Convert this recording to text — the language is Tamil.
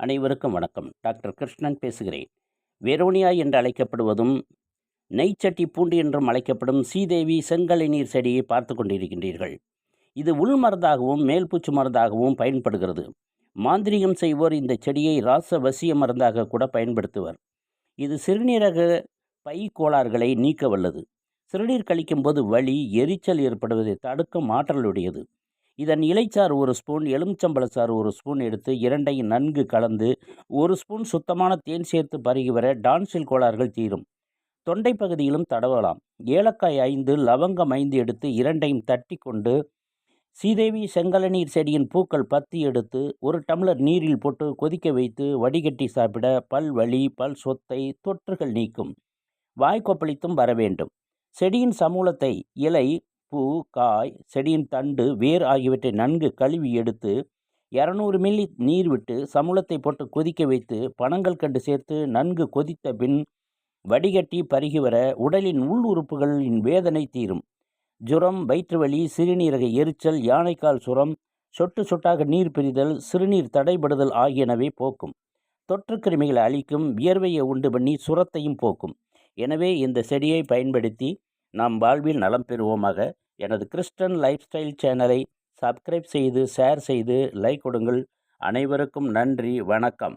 அனைவருக்கும் வணக்கம். டாக்டர் கிருஷ்ணன் பேசுகிறேன். வெரோனியா என்று அழைக்கப்படுவதும் நெய்ச்சட்டி பூண்டு என்றும் அழைக்கப்படும் சீதேவி செங்கலை நீர் செடியை பார்த்து கொண்டிருக்கின்றீர்கள். இது உள் மருந்தாகவும் மேல்பூச்சு மருந்தாகவும் பயன்படுகிறது. மாந்திரிகம் செய்வோர் இந்த செடியை ராச வசிய மருந்தாக கூட பயன்படுத்துவர். இது சிறுநீரக பை கோளாறுகளை நீக்க வல்லது. சிறுநீர் கழிக்கும்போது வலி எரிச்சல் ஏற்படுவதை தடுக்கும் ஆற்றலுடையது இதன் இலைச்சாறு ஒரு ஸ்பூன் எலுமிச்சம்பழச்சாறு ஒரு ஸ்பூன் எடுத்து இரண்டையும் நன்கு கலந்து ஒரு ஸ்பூன் சுத்தமான தேன் சேர்த்து பருகி வர டான்சில் கோளாறுகள் தீரும். தொண்டை பகுதியிலும் தடவலாம். ஏலக்காய் ஐந்து லவங்கம் ஐந்து எடுத்து இரண்டையும் தட்டி கொண்டு சீதேவி செங்கலநீர் செடியின் பூக்கள் பத்தி எடுத்து ஒரு டம்ளர் நீரில் போட்டு கொதிக்க வைத்து வடிகட்டி சாப்பிட பல் வலி பல் சொத்தை தொற்றுகள் நீக்கும். வாய் கொப்பளித்தும் வர வேண்டும். செடியின் சமூலத்தை இலை பூ காய் செடியின் தண்டு வேர் ஆகியவற்றை நன்கு கழுவி எடுத்து இரநூறு மில்லி நீர் விட்டு சமூலத்தை போட்டு கொதிக்க வைத்து பனங்கள் கண்டு சேர்த்து நன்கு கொதித்த பின் வடிகட்டி பருகி வர உடலின் உள் உறுப்புகளின் வேதனை தீரும். ஜுரம் வயிற்றுவலி சிறுநீரக எரிச்சல் யானைக்கால் சுரம் சொட்டு சொட்டாக நீர் பிரிதல் சிறுநீர் தடைபடுதல் ஆகியனவை போக்கும். தொற்று கிருமிகளை அழிக்கும் வியர்வையை உண்டு பண்ணி சுரத்தையும் போக்கும். எனவே இந்த செடியை பயன்படுத்தி நாம் வாழ்வில் நலம் பெறுவோமாக. எனது கிறிஸ்டன் லைஃப் ஸ்டைல் சேனலை சப்ஸ்கிரைப் செய்து ஷேர் செய்து லைக் கொடுங்கள். அனைவருக்கும் நன்றி. வணக்கம்.